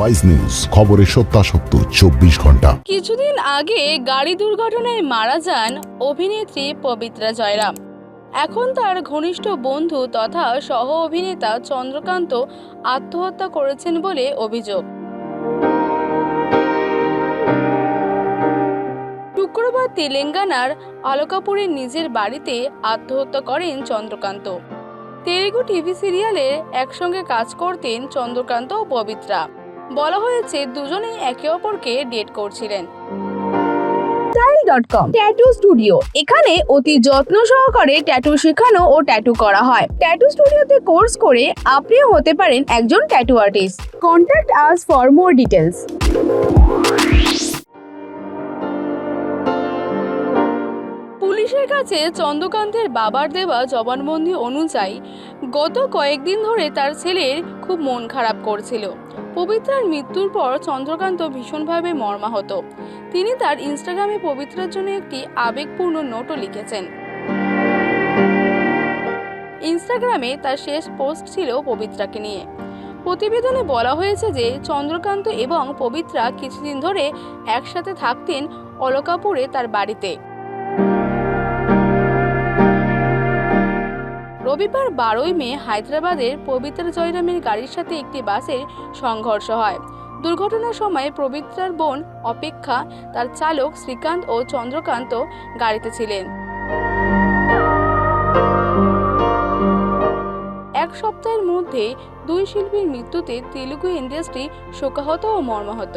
Wise news খবরের সত্যাসত্য, চব্বিশ ঘণ্টা। কিছুদিন আগে গাড়ি দুর্ঘটনায় মারা যান অভিনেত্রী পবিত্রা জয়রাম। এখন তার ঘনিষ্ঠ বন্ধু তথা সহ অভিনেতা চন্দ্রকান্ত আত্মহত্যা করেছেন বলে অভিযোগ। শুক্রবার তেলেঙ্গানার আলোকাপুরের নিজের বাড়িতে আত্মহত্যা করেন চন্দ্রকান্ত। তেলেগু টিভি সিরিয়ালে একসঙ্গে কাজ করতেন চন্দ্রকান্ত ও পবিত্রা। বলা হয়েছে দুজনেই একে অপরকে ডেট করছিলেন। ডট কম ট্যাটু স্টুডিও এখানে অতি যত্ন সহকারে ট্যাটু শেখানো ও ট্যাটু করা হয়। ট্যাটু স্টুডিওতে কোর্স করে আপনিও হতে পারেন একজন tattoo artist contact us for more details পুলিশের কাছে চন্দ্রকান্তের বাবার দেওয়া জবানবন্দি অনুযায়ী গত কয়েকদিন ধরে তার ছেলের খুব মন খারাপ করছিল। পবিত্রার মৃত্যুর পর চন্দ্রকান্ত ভীষণভাবে মর্মাহত। তিনি তার ইনস্টাগ্রামে পবিত্রার জন্য একটি আবেগপূর্ণ নোটও লিখেছেন। ইনস্টাগ্রামে তার শেষ পোস্ট ছিল পবিত্রাকে নিয়ে। প্রতিবেদনে বলা হয়েছে যে, চন্দ্রকান্ত এবং পবিত্রা কিছুদিন ধরে একসাথে থাকতেন অলকাপুরে তার বাড়িতে। রবিবার বারোই মে হায়দ্রাবাদের পবিত্র জয়রামের গাড়ির সাথে একটি বাসের সংঘর্ষ হয়। দুর্ঘটনার সময় পবিত্রার বোন অপেক্ষা তার চালক শ্রীকান্ত ও চন্দ্রকান্ত গাড়িতে ছিলেন। এক সপ্তাহের মধ্যে দুই শিল্পীর মৃত্যুতে তেলুগু ইন্ডাস্ট্রি শোকাহত ও মর্মাহত।